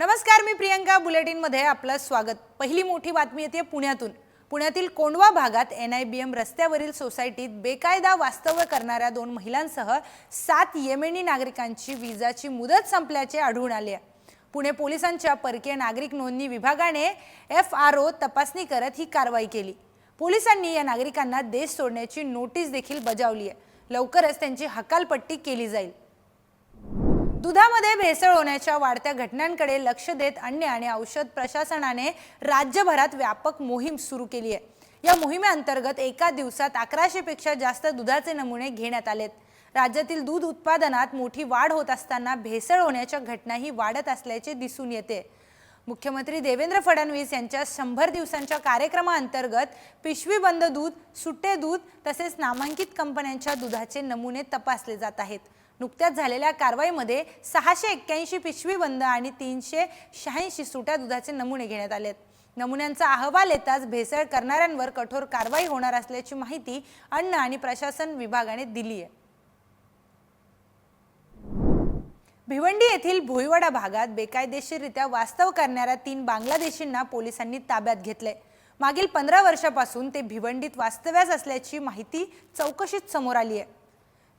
नमस्कार मी प्रियंका. बुलेटिनमध्ये आपलं स्वागत. पहिली मोठी बातमी येते पुण्यातून. पुण्यातील कोंडवा भागात एन आय बी एम रस्त्यावरील सोसायटीत बेकायदा वास्तव्य करणाऱ्या दोन महिलांसह सात येमेनी नागरिकांची विजाची मुदत संपल्याचे आढळून आले आहे. पुणे पोलिसांच्या परकीय नागरिक नोंदणी विभागाने एफ आर ओ तपासणी करत ही कारवाई केली. पोलिसांनी या नागरिकांना देश सोडण्याची नोटीस देखील बजावली आहे. लवकरच त्यांची हकालपट्टी केली जाईल. दुधामध्ये भेसळ होण्याच्या वाढत्या घटनांकडे लक्ष देत अन्न आणि औषध प्रशासनाने राज्यभरात व्यापक मोहीम सुरू केली आहे. या मोहिमेअंतर्गत एका दिवसात अकराशे पेक्षा जास्त दुधाचे नमुने घेण्यात आलेत. राज्यातील दूध उत्पादनात मोठी वाढ होत असताना भेसळ होण्याच्या घटनाही वाढत असल्याचे दिसून येते. मुख्यमंत्री देवेंद्र फडणवीस यांच्या शंभर दिवसांच्या कार्यक्रमाअंतर्गत पिशवीबंद दूध सुट्टे दूध तसेच नामांकित कंपन्यांच्या दुधाचे नमुने तपासले जात आहेत. नुकत्याच झालेल्या कारवाईमध्ये सहाशे एक्क्याऐंशी पिशवीबंद आणि तीनशे शहाऐंशी सुट्या दुधाचे नमुने घेण्यात आलेत. नमुन्यांचा अहवाल येताच भेसळ करणाऱ्यांवर कठोर कारवाई होणार असल्याची माहिती अन्न आणि प्रशासन विभागाने दिली आहे. भिवंडी येथील भोईवाडा भागात बेकायदेशीररित्या वास्तव करणाऱ्या तीन बांगलादेशींना पोलिसांनी ताब्यात घेतले मागील पंधरा वर्षापासून ते भिवंडीत वास्तव्यास असल्याची माहिती चौकशीत समोर आली आहे.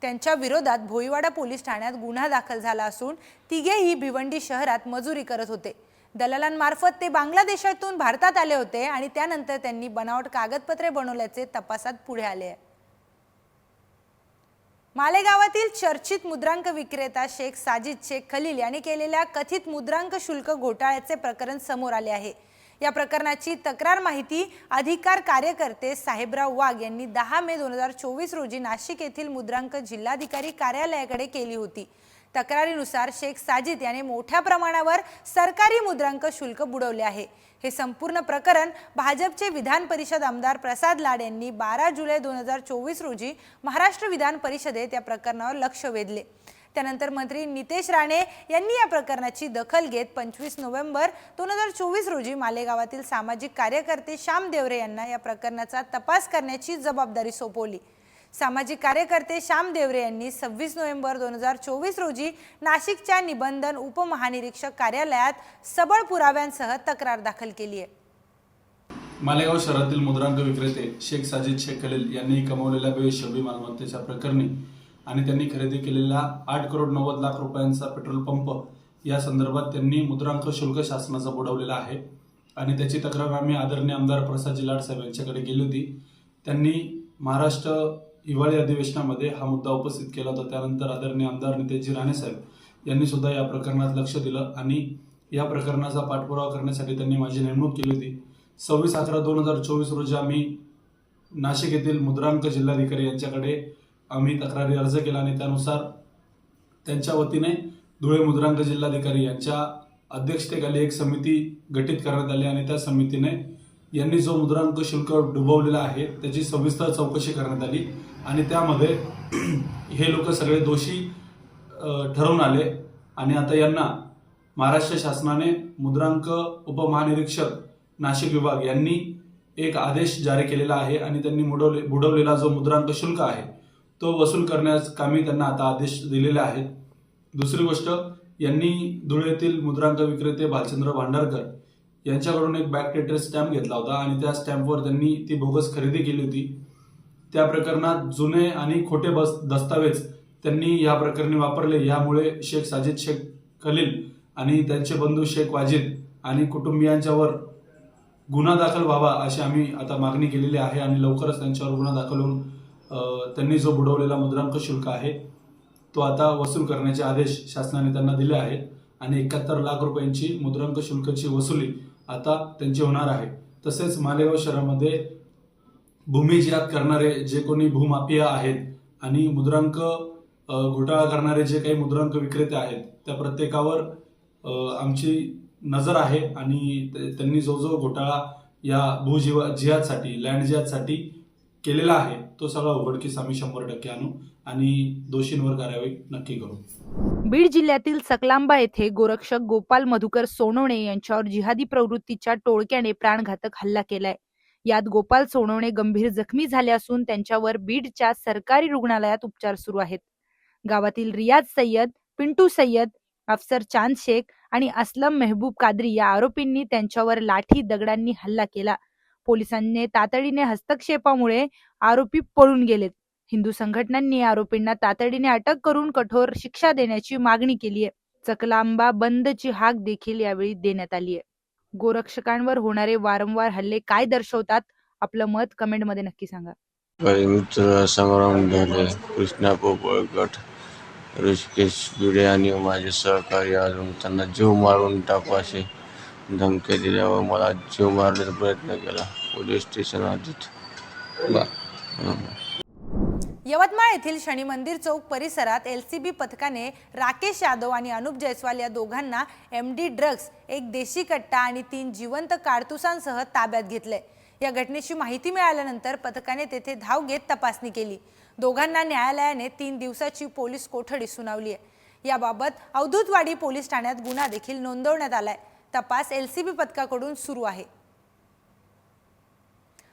त्यांच्या विरोधात भोईवाडा पोलीस ठाण्यात गुन्हा दाखल झाला असून तिघेही भिवंडी शहरात मजुरी करत होते. दलालांमार्फत ते बांगलादेशातून भारतात आले होते आणि त्यानंतर त्यांनी बनावट कागदपत्रे बनवल्याचे तपासात पुढे आले आहे. मालेगावातील चर्चित मुद्रांक विक्रेता शेख साजिद शेख खलील यांनी केलेल्या कथित मुद्रांक शुल्क घोटाळ्याचे प्रकरण समोर आले आहे. या प्रकरणाची तक्रार माहिती अधिकार कार्यकर्ते साहेबराव वाघ यांनी दहा मे दोन हजार चोवीस रोजी नाशिक येथील मुद्रांक जिल्हाधिकारी कार्यालयाकडे केली होती. तक्रारीनुसार शेख साजिद याने मोठ्या प्रमाणावर सरकारी मुद्रांक शुल्क बुडवले आहे. हे संपूर्ण प्रकरण भाजपचे विधान परिषद आमदार प्रसाद लाड यांनी बारा जुलै दोन हजार चोवीस रोजी महाराष्ट्र विधान परिषदेत या प्रकरणावर लक्ष वेधले. त्यानंतर मंत्री नितेश राणे यांनी या प्रकरणाची दखल घेत पंचवीस नोव्हेंबर दोन हजार चोवीस रोजी मालेगावातील सामाजिक कार्यकर्ते श्याम देवरे यांना या प्रकरणाचा तपास करण्याची जबाबदारी सोपवली. सामाजिक कार्यकर्ते श्याम देवरे यांनी सव्वीस नोव्हेंबर दोन हजार चोवीस रोजी नाशिकच्या निबंधन उपमहानिरीक्षक कार्यालयात सबळ पुराव्यांसह तक्रार दाखल केली आहे. मालेगाव शहरातील मुद्रांक विक्रेते शेख साजिद शेख खलील यांनी कमावलेल्या बेहिशोबी मालमत्तेच्या प्रकरणी आणि त्यांनी खरेदी केलेला आठ करोड नव्वद लाख रुपयांचा पेट्रोल पंप या संदर्भात त्यांनी मुद्रांक शुल्क शासनाचा बुडवलेला आहे. आणि त्याची तक्रार आम्ही आदरणीय आमदार प्रसादजी लाड साहेब यांच्याकडे गेली होती. त्यांनी महाराष्ट्र हिवाळी अधिवेशनामध्ये हा मुद्दा उपस्थित केला होता. त्यानंतर आदरणीय आमदार नितेशजी राणे साहेब यांनी सुद्धा या प्रकरणात लक्ष दिलं आणि या प्रकरणाचा पाठपुरावा करण्यासाठी त्यांनी माझी नेमणूक केली होती. सव्वीस अकरा दोन हजार चोवीस रोजी आम्ही नाशिक येथील मुद्रांक जिल्हाधिकारी यांच्याकडे आम्ही तक्रारी अर्ज केला आणि त्यानुसार त्यांच्या वतीने धुळे मुद्रांक जिल्हाधिकारी यांच्या अध्यक्षतेखाली एक समिती गठीत करण्यात आली आणि त्या समितीने यांनी जो मुद्रांक शुल्क डुबवलेला आहे त्याची सविस्तर चौकशी करण्यात आली आणि त्यामध्ये हे लोक सगळे दोषी ठरवून आले आणि आता यांना महाराष्ट्र शासनाने मुद्रांक उपमहानिरीक्षक नाशिक विभाग यांनी एक आदेश जारी केलेला आहे आणि त्यांनी बुडवले बुडवलेला जो मुद्रांक शुल्क आहे तो वसूल करण्यास कामी त्यांना आता आदेश दिलेले आहेत. दुसरी गोष्ट यांनी धुळेतील मुद्रांक विक्रेते भालचंद्र भांडारकर यांच्याकडून एक बॅक टेटर स्टॅम्प घेतला होता आणि त्या स्टॅम्पवर त्यांनी ती बोगस खरेदी केली होती. त्या प्रकरणात जुने आणि खोटे बस दस्तावेज त्यांनी या प्रकरणी वापरले. यामुळे शेख साजिद शेख खलील आणि त्यांचे बंधू शेख वाजिद आणि कुटुंबियांच्यावर गुन्हा दाखल व्हावा अशी आम्ही आता मागणी केलेली आहे आणि लवकरच त्यांच्यावर गुन्हा दाखल होऊन त्यांनी जो बुडवलेला मुद्रांक शुल्क आहे तो आता वसूल करण्याचे आदेश शासनाने त्यांना दिले आहेत आणि एकाहत्तर लाख रुपयांची मुद्रांक शुल्काची वसुली आता त्यांची होणार आहे. तसेच मालेगाव शहरामध्ये भूमिजियात करणारे जे कोणी भूमाफिया आहेत आणि मुद्रांक घोटाळा करणारे जे काही मुद्रांक विक्रेते आहेत त्या प्रत्येकावर आमची नजर आहे आणि ते- त्यांनी जो जो घोटाळा या भूजिवा जिहादसाठी लँड जिहादसाठी केलेला आहे तो सगळा उघडकीस आम्ही शंभर टक्के आणू आणि दोषींवर कारवाई नक्की करू. बीड जिल्ह्यातील सकलांबा येथे गोरक्षक गोपाल मधुकर सोनवणे यांच्यावर जिहादी प्रवृत्तीच्या टोळक्याने प्राणघातक हल्ला केलाय. यात गोपाल सोनवणे गंभीर जखमी झाले असून त्यांच्यावर बीडच्या सरकारी रुग्णालयात उपचार सुरू आहेत. गावातील रियाज सय्यद पिंटू सय्यद अफसर चांद शेख आणि असलम मेहबूब कादरी या आरोपींनी त्यांच्यावर लाठी दगडांनी हल्ला केला. पोलिसांनी तातडीने हस्तक्षेपामुळे आरोपी पळून गेलेत. हिंदू संघटनांनी आरोपींना तातडीने अटक करून कठोर शिक्षा देण्याची मागणी केली आहे चकलांबा बंदची हाक देखील यावेळी देण्यात आली आहे गोरक्षकांवर होणारे वारंवार हल्ले काय दर्शवतात? आपलं मत कमेंटमध्ये नक्की सांगा. मित्र संग्राम ढोले कृष्णा ऋषिकेश भिडे आणि माझे सहकारी अजून त्यांना जीव मारून टाकू असे धमक्या दिल्या व मला जीव मारण्याचा प्रयत्न केला. पोलीस स्टेशन आधीच. यवतमाळ येथील शनी मंदिर चौक परिसरात एल सी बी पथकाने राकेश यादव आणि अनुप जयस्वाल या दोघांना एम डी ड्रग्ज एक देशी कट्टा आणि तीन जिवंत कारतुसांसह ताब्यात घेतले. या घटनेची माहिती मिळाल्यानंतर पथकाने तेथे धाव घेत तपासणी केली. दोघांना न्यायालयाने तीन दिवसाची पोलीस कोठडी सुनावली आहे. याबाबत अवधूतवाडी पोलीस ठाण्यात गुन्हा देखील नोंदवण्यात आलाय. तपास एल सी बी पथकाकडून सुरू आहे.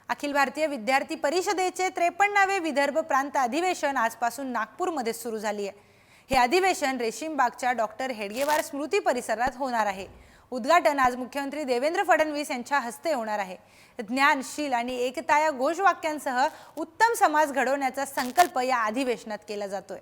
अखिल भारतीय विद्यार्थी परिषदेचे त्रेपन्नावे विदर्भ प्रांत अधिवेशन आजपासून नागपूरमध्ये सुरू झाली आहे. हे अधिवेशन रेशीमबागच्या डॉक्टर हेडगेवार स्मृती परिसरात होणार आहे. उद्घाटन आज मुख्यमंत्री देवेंद्र फडणवीस यांच्या हस्ते होणार आहे. ज्ञानशील आणि एकता या घोषवाक्यांसह उत्तम समाज घडवण्याचा संकल्प या अधिवेशनात केला जातोय.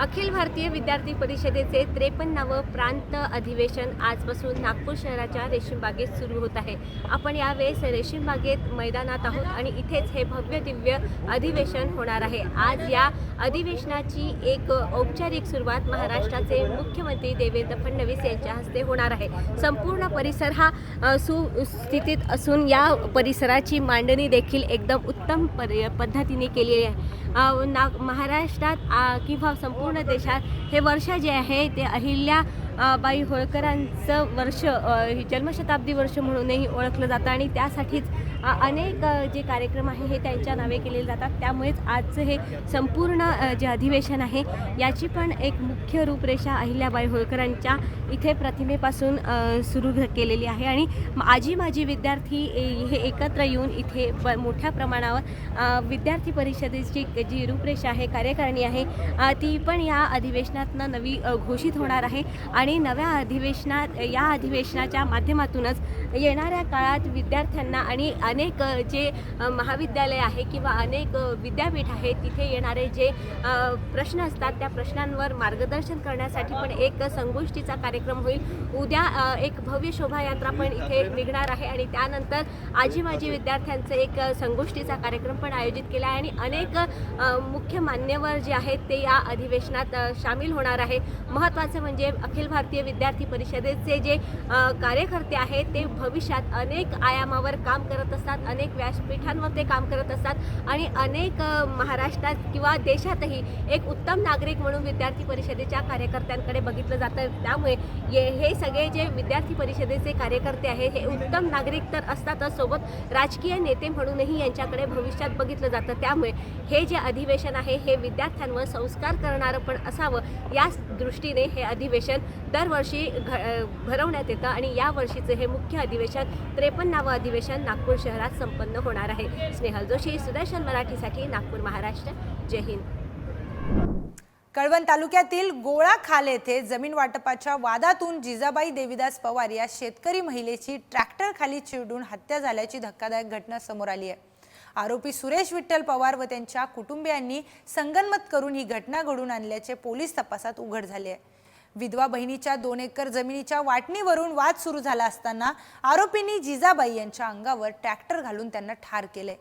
अखिल भारतीय विद्यार्थी परिषदेचे त्रेपन्नावं प्रांत अधिवेशन आजपासून नागपूर शहराच्या रेशीमबागेत सुरू होत आहे. आपण यावेळेस रेशीमबागेत मैदानात आहोत आणि इथेच हे भव्य दिव्य अधिवेशन होणार आहे. आज या अधिवेशनाची एक औपचारिक सुरुवात महाराष्ट्राचे मुख्यमंत्री देवेंद्र फडणवीस यांच्या हस्ते होणार आहे. संपूर्ण परिसर हा सुस्थितीत असून या परिसराची मांडणी देखील एकदम उत्तम पद्धतीने केलेली आहे. नाग महाराष्ट्रात किंवा संपूर्ण देशात हे वर्ष जे आहे ते अहिल्या बाई होळकरांचं वर्ष हे जन्मशताब्दी वर्ष म्हणूनही ओळखलं जातं आणि त्यासाठीच अनेक जे कार्यक्रम आहे हे त्यांच्या नावे केले जातात. त्यामुळेच आजचं हे संपूर्ण जे अधिवेशन आहे याची पण एक मुख्य रूपरेषा अहिल्याबाई होळकरांच्या इथे प्रतिमेपासून सुरू केलेली आहे. आणि आजी माजी विद्यार्थी हे एकत्र येऊन इथे ब मोठ्या प्रमाणावर विद्यार्थी परिषदेची जी रूपरेषा आहे कार्यकारिणी आहे ती पण या अधिवेशनातनं नवी घोषित होणार आहे. आणि नव्या अधिवेशनात या अधिवेशनाच्या माध्यमातूनच येणाऱ्या काळात विद्यार्थ्यांना आणि अनेक जे महाविद्यालय आहे किंवा अनेक विद्यापीठ आहे तिथे येणारे जे प्रश्न असतात त्या प्रश्नांवर मार्गदर्शन करण्यासाठी पण एक संगोष्ठीचा कार्यक्रम होईल. उद्या एक भव्य शोभायात्रा पण इथे निघणार आहे आणि त्यानंतर आजी माजी विद्यार्थ्यांचं एक संगोष्ठीचा कार्यक्रम पण आयोजित केला आहे आणि अनेक मुख्य मान्यवर जे आहेत ते या अधिवेशनात सामील होणार आहे. महत्त्वाचं म्हणजे अखिल भारतीय विद्यार्थी परिषदेचे जे कार्यकर्ते आहेत ते भविष्यात अनेक आयामावर काम करत असतात अनेक व्यासपीठांवर ते काम करत असतात आणि अनेक महाराष्ट्रात किंवा देशातही एक उत्तम नागरिक म्हणून विद्यार्थी परिषदेच्या कार्यकर्त्यांकडे बघितलं जातं. त्यामुळे ये हे सगळे जे विद्यार्थी परिषदेचे कार्यकर्ते आहेत हे उत्तम नागरिक तर असतातच सोबत राजकीय नेते म्हणूनही यांच्याकडे भविष्यात बघितलं जातं. त्यामुळे हे जे अधिवेशन आहे हे विद्यार्थ्यांवर संस्कार करणारं पण असावं याच दृष्टीने हे अधिवेशन दरवर्षी घ भरवण्यात येतं आणि या वर्षीचं हे मुख्य अधिवेशन त्रेपन्नावं अधिवेशन नागपूर शहरात संपन्न होणार आहे. स्नेहल जोशी सुदर्शन मराठीसाठी नागपूर महाराष्ट्र. जय हिंद. कळवण तालुक्यातील गोळा खाल येथे जमीन वाटपाच्या वादातून जिजाबाई देवीदास पवार या शेतकरी महिलेची ट्रॅक्टर खाली चिरडून हत्या झाल्याची धक्कादायक घटना समोर आली आहे. आरोपी सुरेश विठ्ठल पवार व त्यांच्या कुटुंबियांनी संगनमत करून ही घटना घडून आणल्याचे पोलीस तपासात उघड झाले आहे. विधवा बहिणीच्या दोन एकर जमिनीच्या वाटणीवरून वाद सुरू झाला असताना आरोपींनी जिजाबाई यांच्या अंगावर ट्रॅक्टर घालून त्यांना ठार केले.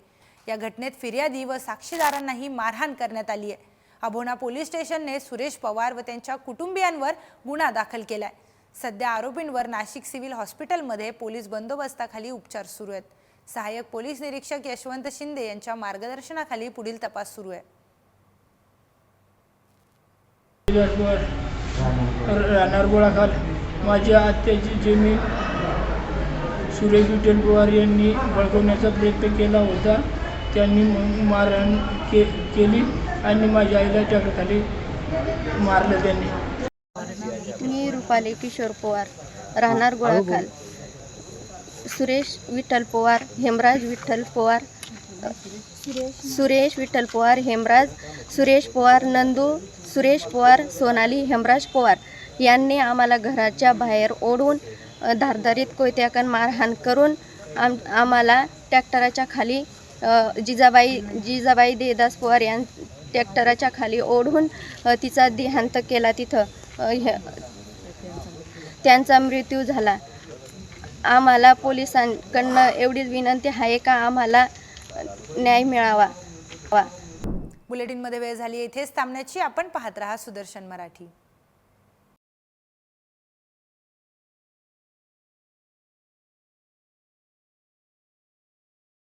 या घटनेत फिर्यादी व साक्षीदारांनाही मारहाण करण्यात आली आहे. अभोणा पोलीस स्टेशनने सुरेश पवार व त्यांच्या कुटुंबियांवर गुन्हा दाखल केलाय. सध्या आरोपींवर नाशिक सिव्हिल हॉस्पिटलमध्ये पोलीस बंदोबस्ताखाली उपचार सुरू आहेत. सहाय्यक पोलीस निरीक्षक यशवंत शिंदे यांच्या मार्गदर्शनाखाली पुढील तपास सुरू आहे. राहणार गोळाखाल माझ्या आत्याची जमीन सुरेश विठ्ठल पवार यांनी बळकवण्याचा प्रयत्न केला होता. त्यांनी मारहाण के केली आणि माझ्या आईला टाकखाली मारलं त्यांनी. मी रुपाली किशोर पवार. राहणार गोळाखाल सुरेश विठ्ठल पवार हेमराज विठ्ठल पवार सुरेश विठ्ठल पवार हेमराज सुरेश पवार नंदू सुरेश पवार सोनाली हेमराज पवार. यांनी आम्हाला घराच्या बाहेर ओढून धारदारीत धारधारीत कोयत्याकन मारहाण करून आम आम्हाला ट्रॅक्टराच्या खाली जिजाबाई जिजाबाई देदास पवार यां ट्रॅक्टराच्या खाली ओढून तिचा देहांत केला तिथं. त्यांचा मृत्यू झाला. आम्हाला पोलिसांकडनं एवढीच विनंती आहे का आम्हाला न्याय मिळावा? वा बुलेटिनमध्ये वेळ झाली इथेच थांबण्याची आपण पाहत राहा सुदर्शन मराठी.